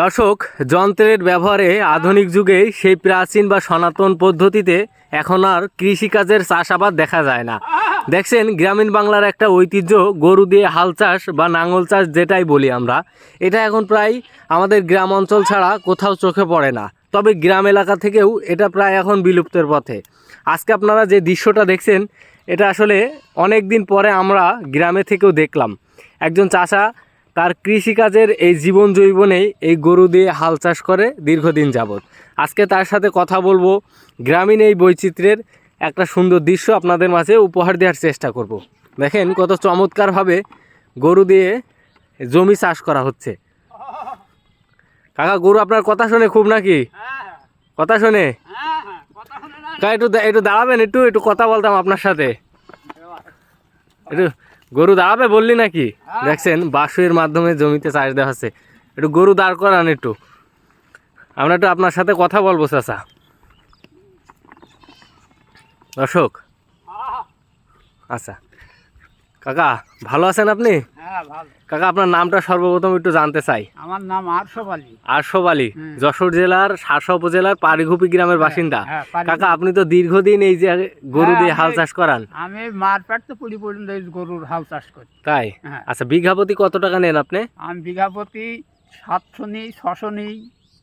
দর্শক, যন্ত্রের ব্যবহারে আধুনিক যুগে সেই প্রাচীন বা সনাতন পদ্ধতিতে এখন আর কৃষিকাজের চাষাবাদ দেখা যায় না। দেখছেন, গ্রামীণ বাংলার একটা ঐতিহ্য, গরু দিয়ে হাল চাষ বা নাঙল চাষ যেটাই বলি আমরা। এটা এখন প্রায় আমাদের গ্রাম অঞ্চল ছাড়া কোথাও চোখে পড়ে না। তবে গ্রাম এলাকা থেকেও এটা প্রায় এখন বিলুপ্তের পথে। আজকে আপনারা যে দৃশ্যটা দেখছেন, এটা আসলে অনেক দিন পরে আমরা গ্রামে থেকেও দেখলাম। একজন চাষা তার কৃষিকাজের এই জীবন জৈবনেই এই গরু দিয়ে হাল চাষ করে দীর্ঘদিন যাবৎ। আজকে তার সাথে কথা বলব গ্রামীণ এই বৈচিত্র্যের একটা সুন্দর দৃশ্য আপনাদের মাঝে উপহার দেওয়ার চেষ্টা করব। দেখেন কত চমৎকারভাবে গরু দিয়ে জমি চাষ করা হচ্ছে। কাকা গরু আপনার কথা শুনে খুব নাকি? কথা শুনে? কাকা একটু দা- একটু দাঁড়াবেন একটু একটু কথা বলতাম আপনার সাথে। একটু গরু দাঁড়াবে বললি নাকি? দেখছেন বাসুয়ের মাধ্যমে জমিতে চাষ দেওয়া হচ্ছে। একটু গরু দাঁড় করান একটু। আমরা একটু আপনার সাথে কথা বলব, চাচা। দর্শক। আচ্ছা। কাকা ভালো আছেন আপনি? হ্যাঁ কাকা আপনার নামটা সর্বপ্রথম একটু জানতে চাই। আমার নাম আরশব আলী। আরশব আলী যশোর জেলার শাসা উপজেলার পারিঘুপি গ্রামের বাসিন্দা। হ্যাঁ, কাকা আপনি তো দীর্ঘদিন এই যে গরু হ্যাঁ, দিয়ে হাল চাষ করান। আমি মারপ্যাট তো পুরি পর্যন্ত এই গরুর হাল চাষ করি। তাই? হ্যাঁ। আচ্ছা বিঘা প্রতি কত টাকা নেন আপনি? আমি বিঘা প্রতি সাতশো নিই ছশো নিই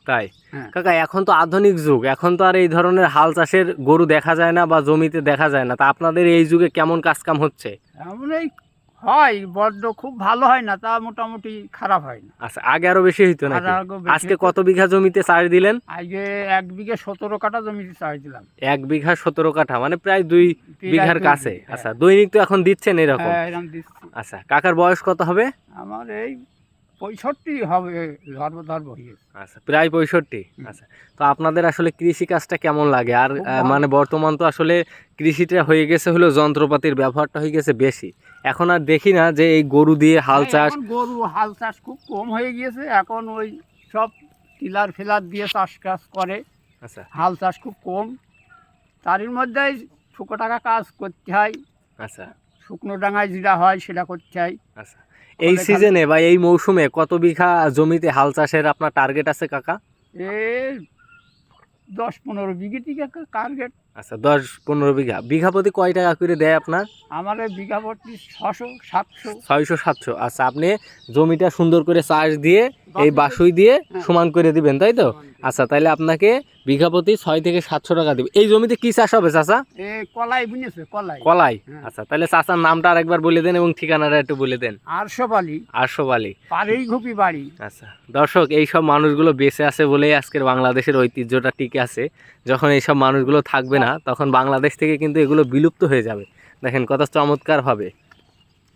তাই? হ্যাঁ। কাকা এখন তো আধুনিক যুগ। এখন তো আর এই ধরনের হাল চাষের গরু দেখা যায় না বা জমিতে দেখা যায় না। তা আপনাদের এই যুগে কেমন কাজ কাম হচ্ছে? এমন এই হয় বড্ড খুব ভালো হয় না তা মোটামুটি খারাপ হয় না। আচ্ছা আগে আরও বেশি হইতো বেশি আজকে কত বিঘা জমিতে চাষ দিলেন? আজকে এক বিঘে সতেরো কাটা জমিতে চাষ দিলাম। এক বিঘা সতেরো কাঠা মানে প্রায় দুই বিঘার কাছে। আচ্ছা দৈনিক তো এখন দিচ্ছেন এরকম। হ্যাঁ আচ্ছা কাকার বয়স কত হবে? আমার এই পঁয়ষট্টি হবে ধর্ম ধর্ম আচ্ছা প্রায় পঁয়ষট্টি? আচ্ছা তো আপনাদের আসলে কৃষি কাজটা কেমন লাগে? আর। মানে বর্তমান তো আসলে কৃষিটা হয়ে গেছে হলো যন্ত্রপাতির ব্যবহারটা হয়ে গেছে বেশি। এখন আর দেখি না যে এই গরু দিয়ে হাল হ্যাঁ, চাষ গরু হাল চাষ খুব কম হয়ে গিয়েছে। এখন ওই সব টিলার ফিলার দিয়ে চাষ কাজ করে। আচ্ছা। হাল চাষ খুব কম। তারই মধ্যে শুকো টাকা কাজ করতে হয়। আচ্ছা। শুকনো ডাঙায় যেটা হয় সেটা করতে হয়। আচ্ছা। এই সিজনে বা এই মৌসুমে কত বিঘা জমিতে হাল চাষের আপনার টার্গেট আছে কাকা? দশ পনেরো বিঘে টিকে টার্গেট আচ্ছা দশ পনেরো বিঘা। বিঘা প্রতি কয় টাকা করে দেয় আপনার? আমার বিঘা প্রতি ছশো সাতশো। ছয়শো সাতশো। আচ্ছা আপনি জমিটা সুন্দর করে চাষ দিয়ে এই বাসুই দিয়ে হ্যাঁ। সমান করে দিবেন তাই তো? আচ্ছা তাহলে আপনাকে বিঘা প্রতি ছয় থেকে সাতশো টাকা দিবে। এই জমিতে কি চাষ হবে চাচা? এ কলাই বুঝেছে কলাই। কলাই? হ্যাঁ। আচ্ছা তাহলে চাচার নামটা আরেকবার বলে দেন এবং ঠিকানাটা একটু বলে দেন। আরশব আলী আরশব আলী পারেই ঘুপি বাড়ি। আচ্ছা দর্শক এই সব মানুষগুলো বেঁচে আছে বলেই আজকের বাংলাদেশের ঐতিহ্যটা টিকে আছে। যখন এই সব মানুষগুলো থাকবে না তখন বাংলাদেশ থেকে কিন্তু এগুলো বিলুপ্ত হয়ে যাবে। দেখেন কত চমৎকার হবে।